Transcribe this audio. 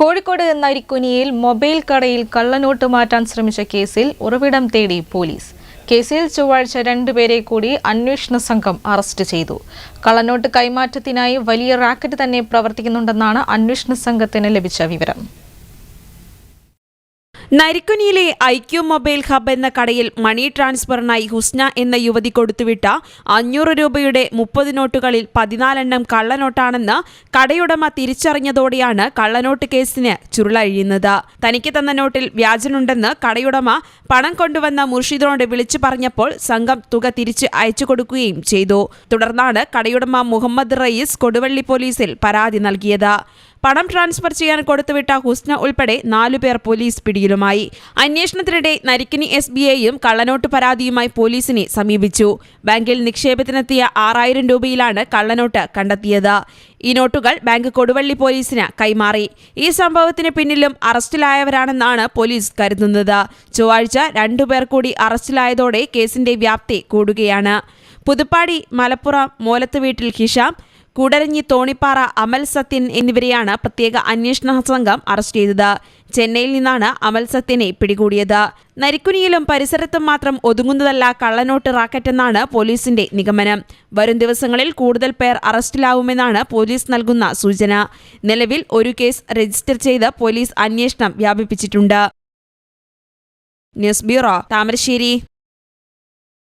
Kozhikode നരിക്കുനിയിൽ mobile കടയിൽ കള്ളനോട്ട് മാറ്റാൻ ശ്രമിച്ച കേസിൽ ഉറവിടം തേടി പോലീസ്. കേസിൽ ചൊവ്വാഴ്ച രണ്ടുപേരെ കൂടി അന്വേഷണ സംഘം അറസ്റ്റ് ചെയ്തു. കള്ളനോട്ട് കൈമാറ്റത്തിനായി വലിയ റാക്കറ്റ് തന്നെ പ്രവർത്തിക്കുന്നുണ്ടെന്നാണ് അന്വേഷണ സംഘത്തിന് ലഭിച്ച വിവരം. നരിക്കുനിയിലെ ഐക്യു മൊബൈൽ ഹബ് എന്ന കടയിൽ മണി ട്രാൻസ്ഫറിനായി ഹുസ്ന എന്ന യുവതി കൊടുത്തുവിട്ട അഞ്ഞൂറ് രൂപയുടെ മുപ്പത് നോട്ടുകളിൽ പതിനാലെണ്ണം കള്ളനോട്ടാണെന്ന് കടയുടമ തിരിച്ചറിഞ്ഞതോടെയാണ് കള്ളനോട്ട് കേസിന് ചുരുളഴിയുന്നത്. തനിക്ക് തന്ന നോട്ടിൽ വ്യാജനുണ്ടെന്ന് കടയുടമ പണം കൊണ്ടുവന്ന മുർഷിദിനോട് വിളിച്ചു പറഞ്ഞപ്പോൾ സംഘം തുക തിരിച്ച് അയച്ചു കൊടുക്കുകയും ചെയ്തു. തുടർന്നാണ് കടയുടമ മുഹമ്മദ് റയീസ് കൊടുവള്ളി പോലീസിൽ പരാതി നൽകിയത്. പണം ട്രാൻസ്ഫർ ചെയ്യാൻ കൊടുത്തുവിട്ട ഹുസ്ന ഉൾപ്പെടെ നാലുപേർ പോലീസ് പിടിയിലുമായി. അന്വേഷണത്തിനിടെ നരിക്കിനി എസ് ബി ഐയും കള്ളനോട്ട് പരാതിയുമായി പോലീസിനെ സമീപിച്ചു. ബാങ്കിൽ നിക്ഷേപത്തിനെത്തിയ ആറായിരം രൂപയിലാണ് കള്ളനോട്ട് കണ്ടെത്തിയത്. ഈ നോട്ടുകൾ ബാങ്ക് കൊടുവള്ളി പോലീസിന് കൈമാറി. ഈ സംഭവത്തിന് പിന്നിലും അറസ്റ്റിലായവരാണെന്നാണ് പോലീസ് കരുതുന്നത്. ചൊവ്വാഴ്ച രണ്ടുപേർ കൂടി അറസ്റ്റിലായതോടെ കേസിന്റെ വ്യാപ്തി കൂടുകയാണ്. പുതുപ്പാടി മലപ്പുറം മോലത്ത് വീട്ടിൽ ഹിഷാം കൂടരഞ്ഞി തോണിപ്പാറ അമൽ സത്യൻ എന്നിവരെയാണ് പ്രത്യേക അന്വേഷണ സംഘം അറസ്റ്റ് ചെയ്തത്. ചെന്നൈയിൽ നിന്നാണ് അമൽ സത്യനെ പിടികൂടിയത്. നരിക്കുനിയിലും പരിസരത്തും മാത്രം ഒതുങ്ങുന്നതല്ല കള്ളനോട്ട് റാക്കറ്റ് എന്നാണ് പോലീസിന്റെ നിഗമനം. വരും ദിവസങ്ങളിൽ കൂടുതൽ പേർ അറസ്റ്റിലാവുമെന്നാണ് പോലീസ് നൽകുന്ന സൂചന. നിലവിൽ ഒരു കേസ് രജിസ്റ്റർ ചെയ്ത് പോലീസ് അന്വേഷണം വ്യാപിപ്പിച്ചിട്ടുണ്ട്. News bureau Thamarassery.